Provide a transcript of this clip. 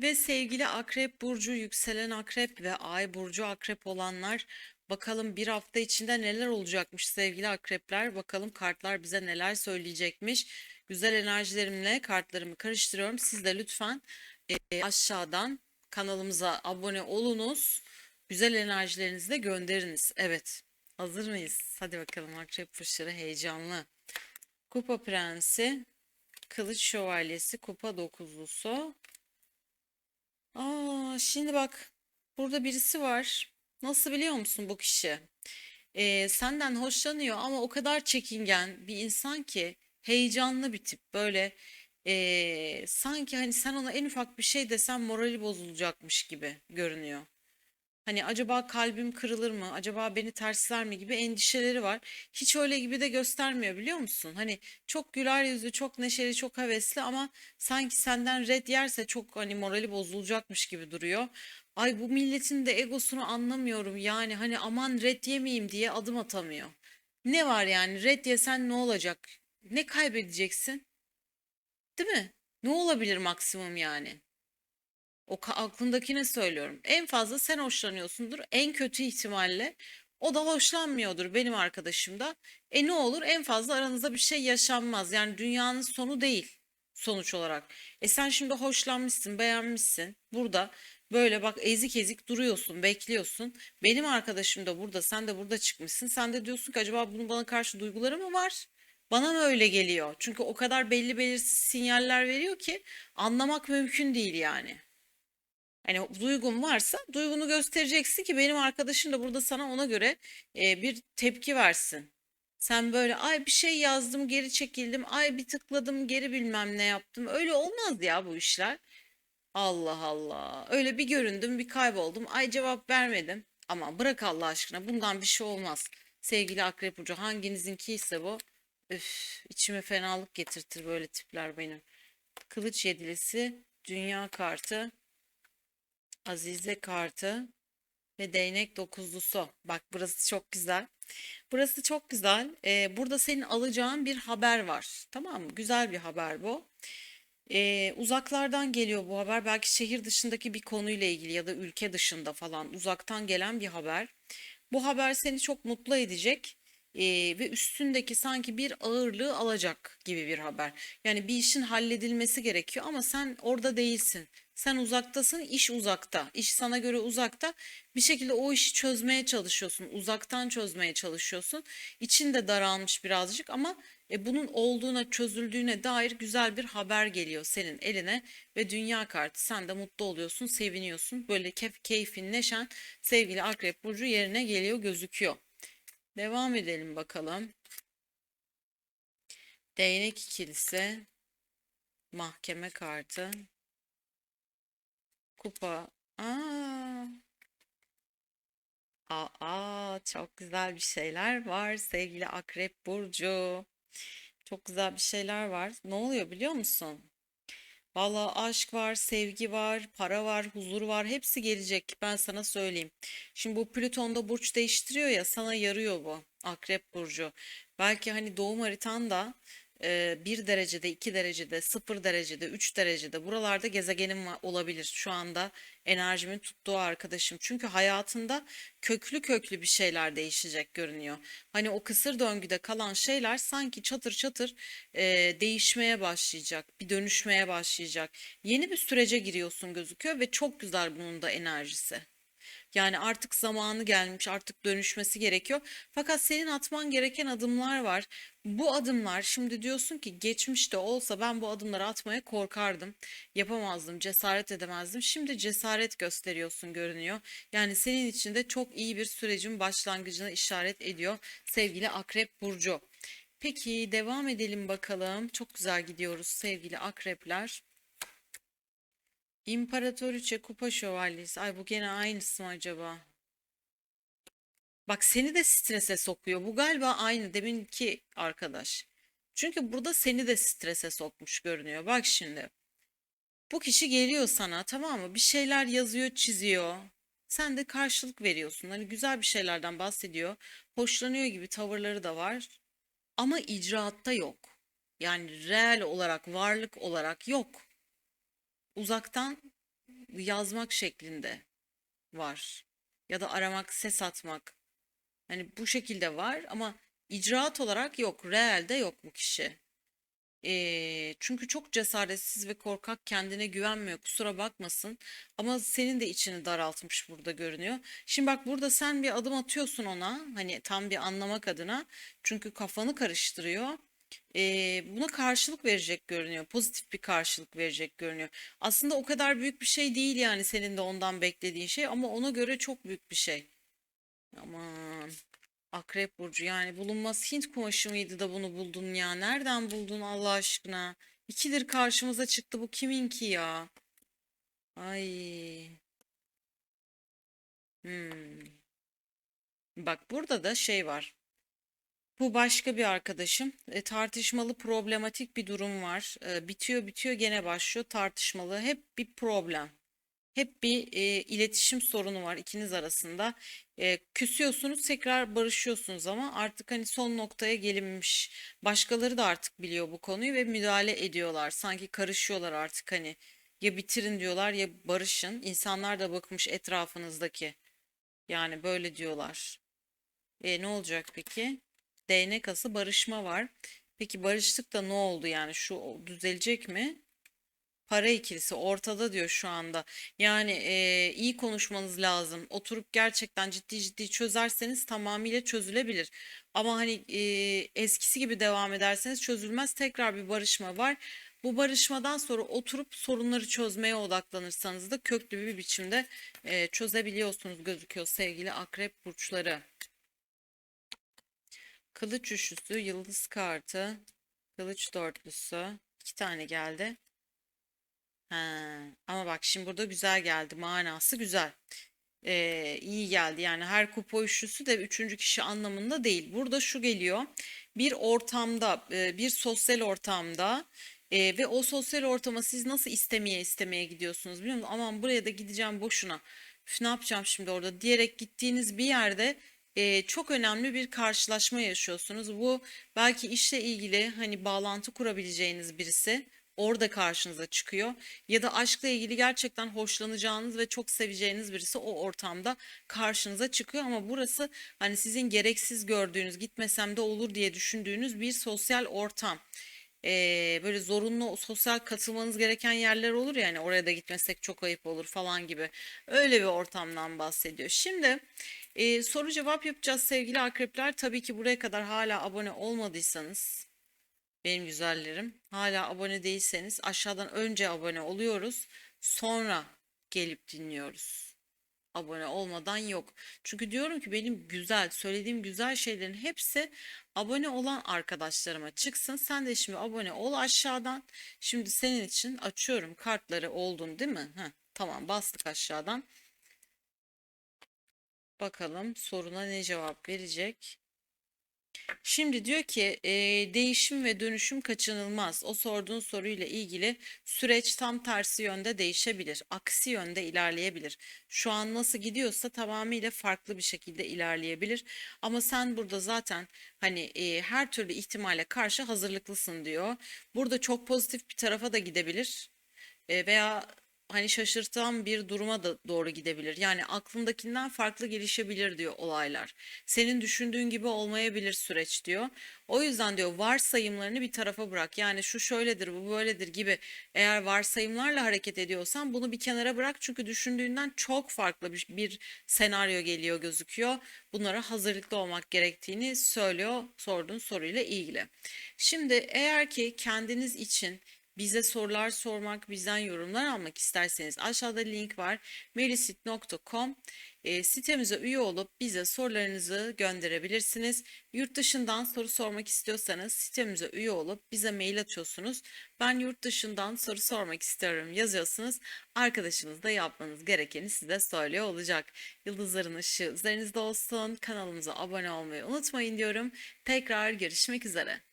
Ve sevgili Akrep Burcu, yükselen Akrep ve Ay Burcu Akrep olanlar bakalım bir hafta içinde neler olacakmış sevgili Akrepler. Bakalım kartlar bize neler söyleyecekmiş. Güzel enerjilerimle kartlarımı karıştırıyorum. Siz de lütfen e, aşağıdan kanalımıza abone olunuz. Güzel enerjilerinizi de gönderiniz. Evet. Hazır mıyız? Hadi bakalım Akrep Burçları heyecanlı. Kupa Prensi, Kılıç Şövalyesi, Kupa Dokuzlusu. Aa, şimdi bak burada birisi var. Nasıl biliyor musun bu kişi? Ee, senden hoşlanıyor ama o kadar çekingen bir insan ki heyecanlı bir tip. Böyle ee, sanki hani sen ona en ufak bir şey desen morali bozulacakmış gibi görünüyor. Hani acaba kalbim kırılır mı? Acaba beni tersler mi gibi endişeleri var. Hiç öyle gibi de göstermiyor biliyor musun? Hani çok güler yüzlü, çok neşeli, çok hevesli ama sanki senden red yerse çok hani morali bozulacakmış gibi duruyor. Ay bu milletin de egosunu anlamıyorum. Yani hani aman red yemeyeyim diye adım atamıyor. Ne var yani red yesen ne olacak? Ne kaybedeceksin? Değil mi? Ne olabilir maksimum yani? O aklındakine söylüyorum. En fazla sen hoşlanıyorsundur. En kötü ihtimalle o da hoşlanmıyordur benim arkadaşım da. E ne olur? En fazla aranızda bir şey yaşanmaz. Yani dünyanın sonu değil sonuç olarak. E sen şimdi hoşlanmışsın, beğenmişsin. Burada böyle bak ezik ezik duruyorsun, bekliyorsun. Benim arkadaşım da burada, sen de burada çıkmışsın. Sen de diyorsun ki acaba bunun bana karşı duyguları mı var? Bana mı öyle geliyor? Çünkü o kadar belli belirsiz sinyaller veriyor ki anlamak mümkün değil yani. Hani duygun varsa duygunu göstereceksin ki benim arkadaşım da burada sana ona göre e, bir tepki versin. Sen böyle ay bir şey yazdım geri çekildim ay bir tıkladım geri bilmem ne yaptım. Öyle olmaz ya bu işler. Allah Allah. Öyle bir göründüm bir kayboldum ay cevap vermedim. Ama bırak Allah aşkına bundan bir şey olmaz. Sevgili Akrep Burcu hanginizinki ise bu. Üf, içime fenalık getirtir böyle tipler benim. Kılıç yedilisi, dünya kartı. Azize kartı ve değnek dokuzlusu. Bak burası çok güzel. Burası çok güzel. Ee, burada senin alacağın bir haber var. Tamam mı? Güzel bir haber bu. Ee, uzaklardan geliyor bu haber. Belki şehir dışındaki bir konuyla ilgili ya da ülke dışında falan uzaktan gelen bir haber. Bu haber seni çok mutlu edecek ee, ve üstündeki sanki bir ağırlığı alacak gibi bir haber. Yani bir işin halledilmesi gerekiyor ama sen orada değilsin. Sen uzaktasın, iş uzakta. İş sana göre uzakta. Bir şekilde o işi çözmeye çalışıyorsun. Uzaktan çözmeye çalışıyorsun. İçin de daralmış birazcık ama e, bunun olduğuna, çözüldüğüne dair güzel bir haber geliyor senin eline ve dünya kartı. Sen de mutlu oluyorsun, seviniyorsun. Böyle keyf, keyfin, neşen sevgili Akrep Burcu yerine geliyor, gözüküyor. Devam edelim bakalım. Değnek ikilisi, mahkeme kartı, kupa. Aa, aa, çok güzel bir şeyler var sevgili Akrep Burcu. Çok güzel bir şeyler var. Ne oluyor biliyor musun? Vallahi aşk var, sevgi var, para var, huzur var. Hepsi gelecek. Ben sana söyleyeyim. Şimdi bu Plüton'da burç değiştiriyor ya sana yarıyor bu. Akrep burcu. Belki hani doğum haritanda e, 1 derecede, 2 derecede, sıfır derecede, 3 derecede buralarda gezegenim olabilir. Şu anda enerjimin tuttuğu arkadaşım. Çünkü hayatında köklü köklü bir şeyler değişecek görünüyor. Hani o kısır döngüde kalan şeyler sanki çatır çatır e, değişmeye başlayacak, bir dönüşmeye başlayacak. Yeni bir sürece giriyorsun gözüküyor ve çok güzel bunun da enerjisi. Yani artık zamanı gelmiş, artık dönüşmesi gerekiyor. Fakat senin atman gereken adımlar var. Bu adımlar şimdi diyorsun ki geçmişte olsa ben bu adımları atmaya korkardım. Yapamazdım, cesaret edemezdim. Şimdi cesaret gösteriyorsun görünüyor. Yani senin için de çok iyi bir sürecin başlangıcına işaret ediyor sevgili Akrep Burcu. Peki devam edelim bakalım. Çok güzel gidiyoruz sevgili akrepler. İmparatoriçe Kupa Şövalyesi. Ay bu gene aynısı mı acaba? Bak seni de strese sokuyor. Bu galiba aynı deminki arkadaş. Çünkü burada seni de strese sokmuş görünüyor. Bak şimdi. Bu kişi geliyor sana tamam mı? Bir şeyler yazıyor, çiziyor. Sen de karşılık veriyorsun. Hani güzel bir şeylerden bahsediyor. Hoşlanıyor gibi tavırları da var. Ama icraatta yok. Yani reel olarak, varlık olarak yok. Uzaktan yazmak şeklinde var. Ya da aramak, ses atmak. Hani bu şekilde var ama icraat olarak yok. Realde yok bu kişi. Ee, çünkü çok cesaretsiz ve korkak kendine güvenmiyor kusura bakmasın ama senin de içini daraltmış burada görünüyor. Şimdi bak burada sen bir adım atıyorsun ona hani tam bir anlamak adına çünkü kafanı karıştırıyor. Ee, buna karşılık verecek görünüyor pozitif bir karşılık verecek görünüyor. Aslında o kadar büyük bir şey değil yani senin de ondan beklediğin şey ama ona göre çok büyük bir şey. Aman. Akrep burcu yani bulunmaz Hint kumaşı mıydı da bunu buldun ya? Nereden buldun Allah aşkına? İkidir karşımıza çıktı bu kiminki ya? Ay. Hmm. Bak burada da şey var. Bu başka bir arkadaşım. E, tartışmalı problematik bir durum var. E, bitiyor bitiyor gene başlıyor tartışmalı. Hep bir problem. Hep bir e, iletişim sorunu var ikiniz arasında. E, küsüyorsunuz, tekrar barışıyorsunuz ama artık hani son noktaya gelinmiş. Başkaları da artık biliyor bu konuyu ve müdahale ediyorlar. Sanki karışıyorlar artık hani ya bitirin diyorlar ya barışın. İnsanlar da bakmış etrafınızdaki. Yani böyle diyorlar. E, ne olacak peki? Değnek ası barışma var. Peki barıştık da ne oldu yani şu düzelecek mi? Para ikilisi ortada diyor şu anda. Yani eee, iyi konuşmanız lazım. Oturup gerçekten ciddi ciddi çözerseniz tamamıyla çözülebilir. Ama hani eee, eskisi gibi devam ederseniz çözülmez. Tekrar bir barışma var. Bu barışmadan sonra oturup sorunları çözmeye odaklanırsanız da köklü bir biçimde eee, çözebiliyorsunuz gözüküyor sevgili akrep burçları. Kılıç üçlüsü, yıldız kartı, kılıç dörtlüsü. iki tane geldi. Ha, ama bak şimdi burada güzel geldi. Manası güzel. Ee, iyi geldi. Yani her kupa üçlüsü de üçüncü kişi anlamında değil. Burada şu geliyor. Bir ortamda, e, bir sosyal ortamda e, ve o sosyal ortama siz nasıl istemeye istemeye gidiyorsunuz biliyor musunuz? Aman buraya da gideceğim boşuna. Üf, ne yapacağım şimdi orada diyerek gittiğiniz bir yerde e, çok önemli bir karşılaşma yaşıyorsunuz. Bu belki işle ilgili hani bağlantı kurabileceğiniz birisi orada karşınıza çıkıyor. Ya da aşkla ilgili gerçekten hoşlanacağınız ve çok seveceğiniz birisi o ortamda karşınıza çıkıyor. Ama burası hani sizin gereksiz gördüğünüz, gitmesem de olur diye düşündüğünüz bir sosyal ortam. Ee, böyle zorunlu sosyal katılmanız gereken yerler olur ya hani oraya da gitmesek çok ayıp olur falan gibi. Öyle bir ortamdan bahsediyor. Şimdi e, soru cevap yapacağız sevgili akrepler. Tabii ki buraya kadar hala abone olmadıysanız benim güzellerim. Hala abone değilseniz aşağıdan önce abone oluyoruz. Sonra gelip dinliyoruz. Abone olmadan yok. Çünkü diyorum ki benim güzel, söylediğim güzel şeylerin hepsi abone olan arkadaşlarıma çıksın. Sen de şimdi abone ol aşağıdan. Şimdi senin için açıyorum kartları oldun değil mi? Heh, tamam bastık aşağıdan. Bakalım soruna ne cevap verecek. Şimdi diyor ki e, değişim ve dönüşüm kaçınılmaz. O sorduğun soruyla ilgili süreç tam tersi yönde değişebilir. Aksi yönde ilerleyebilir. Şu an nasıl gidiyorsa tamamıyla farklı bir şekilde ilerleyebilir. Ama sen burada zaten hani e, her türlü ihtimale karşı hazırlıklısın diyor. Burada çok pozitif bir tarafa da gidebilir. E, veya hani şaşırtan bir duruma da doğru gidebilir. Yani aklındakinden farklı gelişebilir diyor olaylar. Senin düşündüğün gibi olmayabilir süreç diyor. O yüzden diyor varsayımlarını bir tarafa bırak. Yani şu şöyledir, bu böyledir gibi eğer varsayımlarla hareket ediyorsan bunu bir kenara bırak. Çünkü düşündüğünden çok farklı bir, bir senaryo geliyor gözüküyor. Bunlara hazırlıklı olmak gerektiğini söylüyor sorduğun soruyla ilgili. Şimdi eğer ki kendiniz için bize sorular sormak, bizden yorumlar almak isterseniz aşağıda link var. melisit.com e, sitemize üye olup bize sorularınızı gönderebilirsiniz. Yurt dışından soru sormak istiyorsanız sitemize üye olup bize mail atıyorsunuz. Ben yurt dışından soru sormak istiyorum yazıyorsunuz. Arkadaşınız da yapmanız gerekeni size söylüyor olacak. Yıldızların ışığı üzerinizde olsun. Kanalımıza abone olmayı unutmayın diyorum. Tekrar görüşmek üzere.